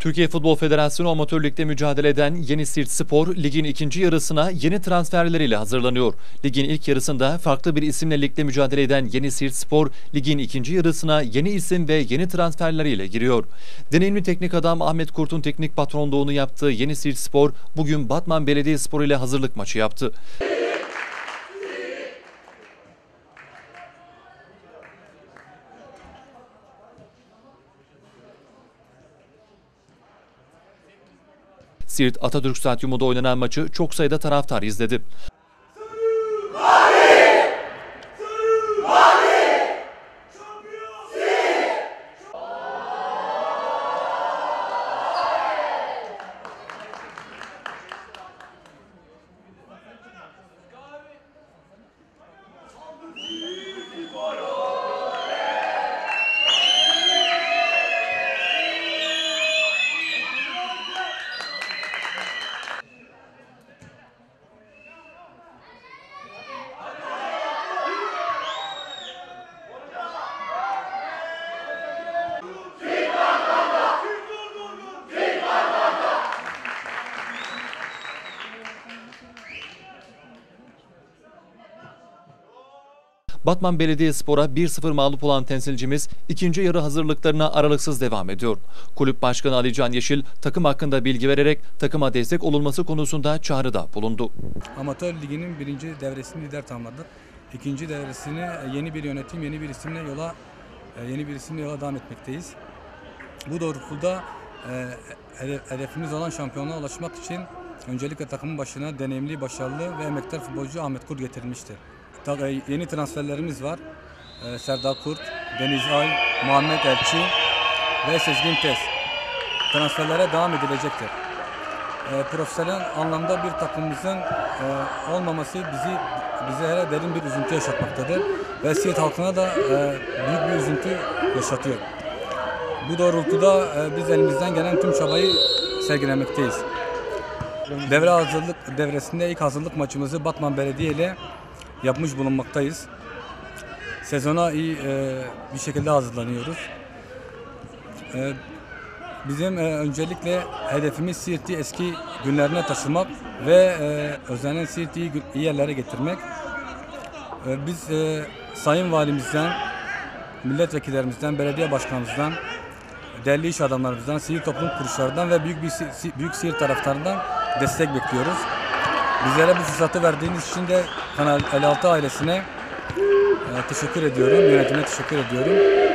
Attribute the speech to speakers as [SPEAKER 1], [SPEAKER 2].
[SPEAKER 1] Türkiye Futbol Federasyonu Amatör Lig'de mücadele eden Yeni Siirt Spor ligin ikinci yarısına yeni transferleriyle hazırlanıyor. Ligin ilk yarısında farklı bir isimle ligde mücadele eden Yeni Siirt Spor ligin ikinci yarısına yeni isim ve yeni transferleriyle giriyor. Deneyimli teknik adam Ahmet Kurt'un teknik patronluğunu yaptığı Yeni Siirt Spor bugün Batman Belediyespor ile hazırlık maçı yaptı. Siirt Atatürk Stadyumunda oynanan maçı çok sayıda taraftar izledi. Batman Belediyespor'a 1-0 mağlup olan temsilcimiz ikinci yarı hazırlıklarına aralıksız devam ediyor. Kulüp Başkanı Ali Can Yeşil takım hakkında bilgi vererek takıma destek olunması konusunda çağrıda bulundu.
[SPEAKER 2] Amatör liginin birinci devresini lider tamamladık. İkinci devresini yeni bir yönetim, yeni bir isimle yola yeni bir isimle yola devam etmekteyiz. Bu doğrultuda e, hedef- hedefimiz olan şampiyonluğa ulaşmak için öncelikle takımın başına deneyimli, başarılı ve emektar futbolcu Ahmet Kurt getirilmiştir. Yeni transferlerimiz var. E, Serdar Kurt, Deniz Ay, Muhammed Elçi ve Sezgin Tez. Transferlere devam edilecektir e, profesyonel anlamda bir takımımızın e, olmaması bizi bize hele derin bir üzüntü yaşatmaktadır ve Siirt halkına da e, büyük bir üzüntü yaşatıyor. Bu doğrultuda e, biz elimizden gelen tüm çabayı sergilemekteyiz. Devre hazırlık devresinde ilk hazırlık maçımızı Batman Belediye ile yapmış bulunmaktayız. Sezona iyi e, bir şekilde hazırlanıyoruz. E, Bizim e, öncelikle hedefimiz Siirt'i eski günlerine taşımak ve e, özenen Siirt'i iyi, yerlere getirmek. E, biz e, Sayın Valimizden, milletvekillerimizden, belediye başkanımızdan, değerli iş adamlarımızdan, sivil toplum kuruluşlarından ve büyük bir büyük Siirt taraftarından destek bekliyoruz. Bizlere bu fırsatı verdiğiniz için de Kanal 56 ailesine e, teşekkür ediyorum, yönetime teşekkür ediyorum.